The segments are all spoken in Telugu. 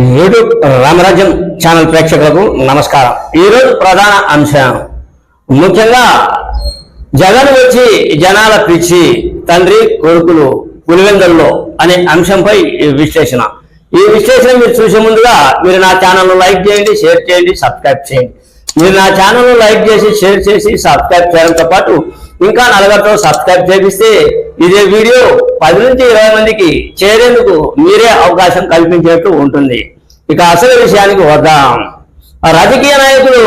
యూట్యూబ్ రామరాజ్యం ఛానల్ ప్రేక్షకులకు నమస్కారం. ఈరోజు ప్రధాన అంశం. ముఖ్యంగా జగన్ వచ్చి జనాల పిచ్చి తండ్రి కొడుకులు పులివెందల్లో అనే అంశంపై ఈ విశ్లేషణ. ఈ విశ్లేషణ మీరు చూసే ముందుగా మీరు నా ఛానల్ లైక్ చేయండి షేర్ చేయండి సబ్స్క్రైబ్ చేయండి. మీరు నా ఛానల్ లైక్ చేసి షేర్ చేసి సబ్స్క్రైబ్ చేయడంతో పాటు ఇంకా నలుగురితో సబ్స్క్రైబ్ చేపిస్తే ఇదే వీడియో పది నుంచి ఇరవై మందికి చేరేందుకు మీరే అవకాశం కల్పించేట్టు ఉంటుంది. ఇక అసలు విషయానికి వద్దాం. రాజకీయ నాయకులు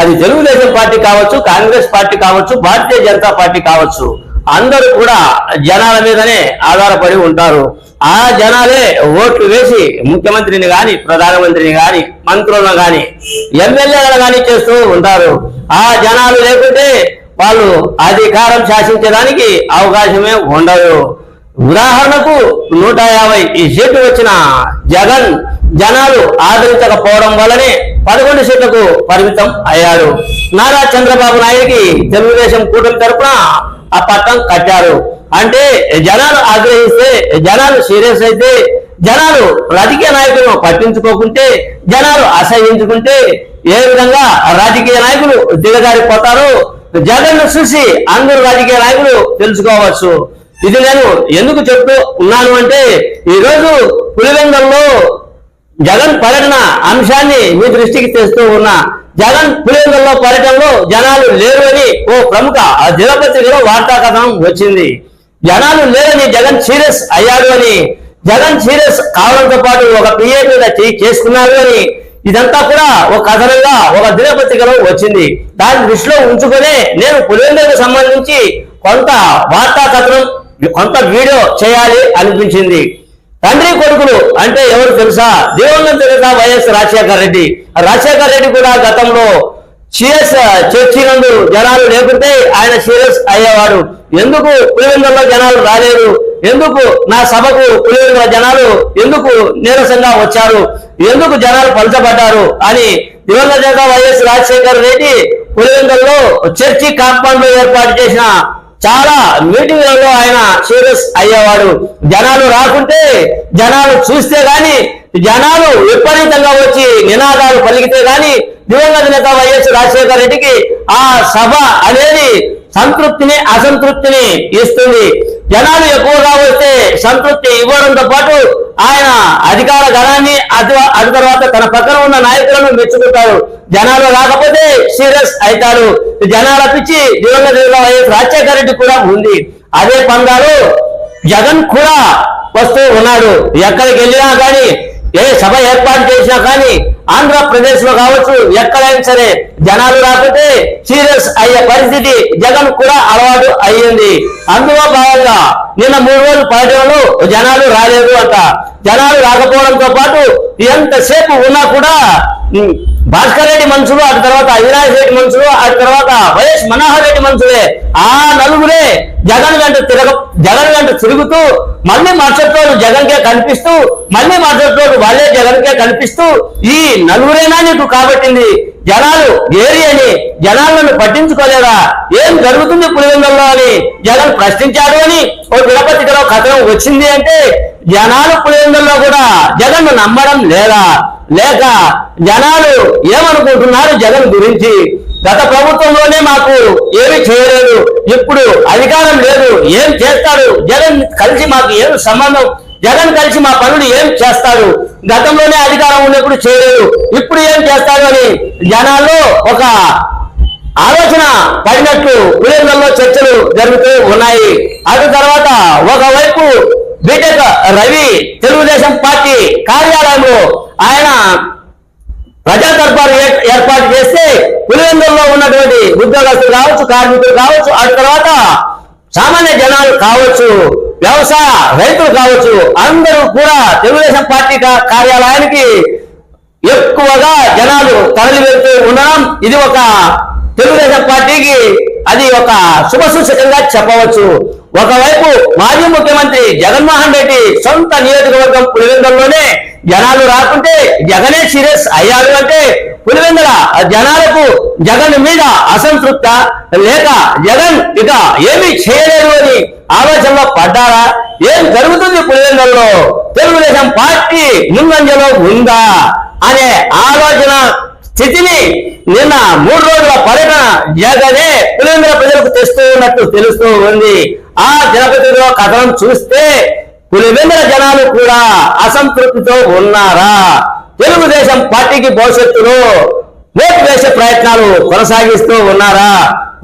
అది తెలుగుదేశం పార్టీ కావచ్చు కాంగ్రెస్ పార్టీ కావచ్చు భారతీయ జనతా పార్టీ కావచ్చు అందరూ కూడా జనాల మీదనే ఆధారపడి ఉంటారు. ఆ జనాలే ఓట్లు వేసి ముఖ్యమంత్రిని గాని ప్రధానమంత్రిని గాని మంత్రులను గాని ఎమ్మెల్యేలను గాని చేస్తూ ఉంటారు. ఆ జనాలు లేకుంటే వాళ్ళు అధికారం శాసించడానికి అవకాశమే ఉండదు. ఉదాహరణకు నూట యాభై ఈ సీట్లు వచ్చిన జగన్ జనాలు ఆదరించకపోవడం వల్లనే పదకొండు సీట్లకు పరిమితం అయ్యాడు. నారా చంద్రబాబు నాయుడికి తెలుగుదేశం కూటమి తరఫున ఆ పట్టం కట్టారు. అంటే జనాలు ఆగ్రహిస్తే జనాలు సీరియస్ అయితే జనాలు రాజకీయ నాయకులను పట్టించుకోకుంటే జనాలు అసహించుకుంటే ఏ విధంగా రాజకీయ నాయకులు దిగజారిపోతారో జగన్ చూసి అందరు రాజకీయ నాయకులు తెలుసుకోవచ్చు. ఇది నేను ఎందుకు చెప్తూ ఉన్నాను అంటే ఈరోజు పులివెందల్లో జగన్ పర్యటన అంశాన్ని మీ దృష్టికి తెస్తూ ఉన్నా జగన్ పులివెందల్లో పర్యటనలో జనాలు లేరు అని ఓ ప్రముఖ ఆ దినపత్రికలో వార్తా కథనం వచ్చింది. జనాలు లేరని జగన్ సీరియస్ అయ్యాడు అని జగన్ సీరియస్ కావడంతో పాటు ఒక పిఏ మీద చేసుకున్నాడు అని ఇదంతా కూడా ఒక కథనంగా ఒక దినపత్రికలో వచ్చింది. దాన్ని దృష్టిలో ఉంచుకునే నేను పులివెందులకు సంబంధించి కొంత వార్తా కథనం కొంత వీడియో చేయాలి అనిపించింది. తండ్రి కొడుకులు అంటే ఎవరు తెలుసా? దివంగత తెలుసా వైఎస్ రాజశేఖర రెడ్డి? రాజశేఖర రెడ్డి కూడా గతంలో సీరియస్ చర్చినందు జనాలు లేకుంటే ఆయన సీరియస్ అయ్యేవాడు. ఎందుకు పులివెందులో జనాలు రాలేరు ఎందుకు నా సభకు పులివెందుల జనాలు ఎందుకు నీరసంగా వచ్చారు? ఎందుకు జనాలు పలచబడ్డారు అని దివంగత వైఎస్ రాజశేఖర్ రెడ్డి పులివెందుల్లో చర్చి కాంపౌండ్లో ఏర్పాటు చేసిన చాలా మీటింగ్లలో ఆయన సీరియస్ అయ్యేవాడు. జనాలు రాకుంటే జనాలు చూస్తే గాని జనాలు విపరీతంగా వచ్చి నినాదాలు పలికితే గాని దివంగత నేత వైఎస్ రాజశేఖర రెడ్డికి ఆ సభ అనేది సంతృప్తిని అసంతృప్తిని ఇస్తుంది. జనాలు ఎక్కువగా వస్తే సంతృప్తి ఇవ్వడంతో పాటు ఆయన అధికార గణాన్ని అటు అటు తర్వాత తన పక్కన ఉన్న నాయకులను మెచ్చుకుంటారు జనాలు రాకపోతే సీరియస్ అవుతారు. జనాల పిచ్చి దివంగత రాజశేఖర రెడ్డి కూడా ఉంది. అదే పందాలు జగన్ కూడా వస్తూ ఉన్నాడు. ఎక్కడికి వెళ్ళినా కానీ ఏ సభ ఏర్పాటు చేసినా కానీ ఆంధ్రప్రదేశ్లో కావచ్చు ఎక్కడైనా సరే జనాలు రాకపోతే సీరియస్ అయ్యే పరిస్థితి జగన్ కూడా అలవాటు అయ్యింది. అందులో భాగంగా నిన్న మూడు రోజులు పర్యటనలో జనాలు రాలేదు అంట. జనాలు రాకపోవడంతో పాటు ఎంతసేపు ఉన్నా కూడా భాస్కర్ రెడ్డి మనుషులు ఆ తర్వాత అవినాష్ రెడ్డి మనుషులు ఆ తర్వాత వైఎస్ మనోహర్ రెడ్డి మనుషులే. ఆ నలుగురే జగన్ గంట తిరగ జగన్ గంట తిరుగుతూ మళ్ళీ మరుసటి రోజు జగన్ కే కనిపిస్తూ మళ్ళీ మరుసటి రోజు వాళ్ళే జగన్ కే కనిపిస్తూ ఈ నలుగురేనా నీకు కాబట్టింది? జనాలు ఏరి అని జనాలను పట్టించుకోలేదా? ఏం జరుగుతుంది పులివెందుల్లో అని జగన్ ప్రశ్నించాడు అని ఓ గల కథనం వచ్చింది అంటే జనాలు పులివెందుల్లో కూడా జగన్ నమ్మడం లేదా లేక జనాలు ఏమనుకుంటున్నారు జగన్ గురించి? గత ప్రభుత్వంలోనే మాకు ఏమి చేయలేదు. ఇప్పుడు అధికారం లేదు. ఏం చేస్తాడు? జగన్ కలిసి మాకు ఏం సంబంధం? జగన్ కలిసి మా పనులు ఏం చేస్తాడు? గతంలోనే అధికారం ఉన్నప్పుడు చేయలేదు. ఇప్పుడు ఏం చేస్తాడు అని జనాల్లో ఒక ఆలోచన పడినట్లు పులివెందుల్లో చర్చలు జరుగుతూ ఉన్నాయి. అటు తర్వాత ఒకవైపు రవి తెలుగుదేశం పార్టీ కార్యాలయంలో ఆయన ప్రజా దర్బారు ఏర్పాటు చేస్తే పులివెందుల్లో ఉన్నటువంటి ఉద్యోగస్తులు కావచ్చు కార్మికులు కావచ్చు ఆ తర్వాత సామాన్య జనాలు కావచ్చు వ్యవసాయ రైతులు కావచ్చు అందరూ కూడా తెలుగుదేశం పార్టీ కార్యాలయానికి ఎక్కువగా జనాలు తరలి వెళ్తూ ఉండడం ఇది ఒక తెలుగుదేశం పార్టీకి అది ఒక శుభ సూచకంగా చెప్పవచ్చు. ఒకవైపు మాజీ ముఖ్యమంత్రి జగన్మోహన్ రెడ్డి సొంత నియోజకవర్గం పులివెందుల్లోనే జనాలు రాకుంటే జగనే సీరియస్ అయ్యారు అంటే పులివెందుల జనాలకు జగన్ మీద అసంతృప్త లేక జగన్ ఇక ఏమీ చేయలేదు అని ఆలోచనలో పడ్డారా? ఏం జరుగుతుంది పులివెందులలో? తెలుగుదేశం పార్టీ ముందంజలో ఉందా? అనే ఆలోచన స్థితిని నిన్న మూడు రోజుల పర్యటన జగనే పులివెందుల ప్రజలకు తెస్తూ ఉన్నట్టు తెలుస్తూ ఉంది. ఆ దినపతిలో కథనం చూస్తే పులివెందుల జనాలు కూడా అసంతృప్తితో ఉన్నారా? తెలుగుదేశం పార్టీకి భవిష్యత్తులో ఓటు వేసే ప్రయత్నాలు కొనసాగిస్తూ ఉన్నారా?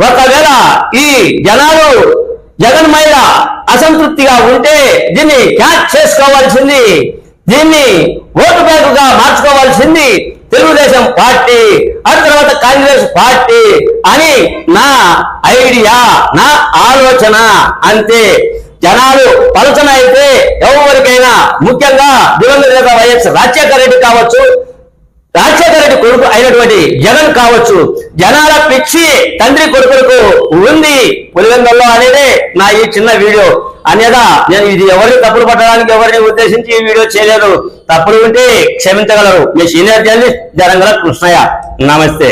ఒకవేళ ఈ జనాలు జగన్ మీద అసంతృప్తిగా ఉంటే దీన్ని క్యాచ్ చేసుకోవాల్సింది దీన్ని ఓటు బ్యాంకుగా మార్చుకోవాల్సింది తెలుగుదేశం పార్టీ ఆ తర్వాత కాంగ్రెస్ పార్టీ అని నా ఐడియా నా ఆలోచన అంతే. జనాలు పలచన అయితే ఎవరికైనా ముఖ్యంగా దివంగత నేత వైఎస్ రాజశేఖర రెడ్డి కావచ్చు రాజశేఖర రెడ్డి కొడుకు అయినటువంటి జగన్ కావచ్చు జనాల పిచ్చి తండ్రి కొడుకులకు ఉంది పులివెందల్లో అనేది నా ఈ చిన్న వీడియో. అనేదా నేను ఇది ఎవరిని తప్పులు పట్టడానికి ఎవరిని ఉద్దేశించి ఈ వీడియో చేయలేదు. తప్పులు ఉంటే క్షమించగలరు. మీ సీనియర్ జర్నలిస్ట్ జరంగల కృష్ణయ్య. నమస్తే.